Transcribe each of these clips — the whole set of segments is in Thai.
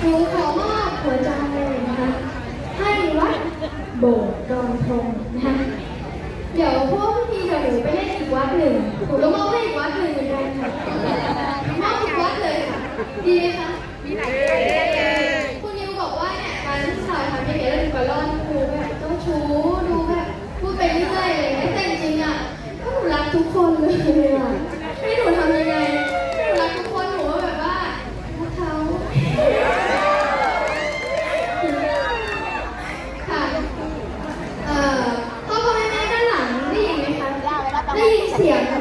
หนูขอมอบหัวใจนะคะให้วัดโบสถ์ดอนทงนะคะเดี๋ยวพวกพี่กับหนูไปเล่นอีกวัดหนึ่งหนูก็มอบให้อีกวัดหนึ่งเหมือนกันค่ะมอบอีกวัดเลยค่ะดีไหมคะมีไหนคุณนิวบอกว่าเนี่ยการที่ชายทำให้เห็นแล้วดูกระล่อนดูแบบเจ้าชู้ดูแบบพูดไปเรื่อยๆอะไรอย่างเงี้ยแต่จริงๆอะก็หนูรักทุกคนเลยอะให้หนูทำยังไงให้หนูรักทุกคนหนูก็แบบว่ารักเขาค่ะเอ่อพ่อพ่อแม่แม่ด้านหลังได้ยินไหมคะได้ยิน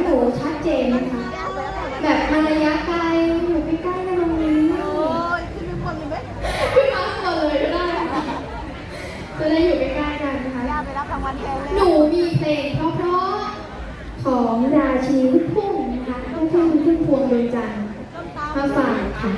เสียงหนูชัดเจนไหมคะ แบบมันระยะไกลอยู่ใกล้ๆกันตรงนี้โอ้ยขึ้นไปบนเลยไหมขึ้นมาข้างบนเลยก็ได้ค่ะจะได้อยู่ใกล้ๆกันนะคะย่าไปรับรางวัลแทนเลยหนูมีเพลงเพราะๆของราชีลูกทุ่งนะคะลูกทุ่งลูกทุ่งพวงดวงจันทร์มาฝากค่ะ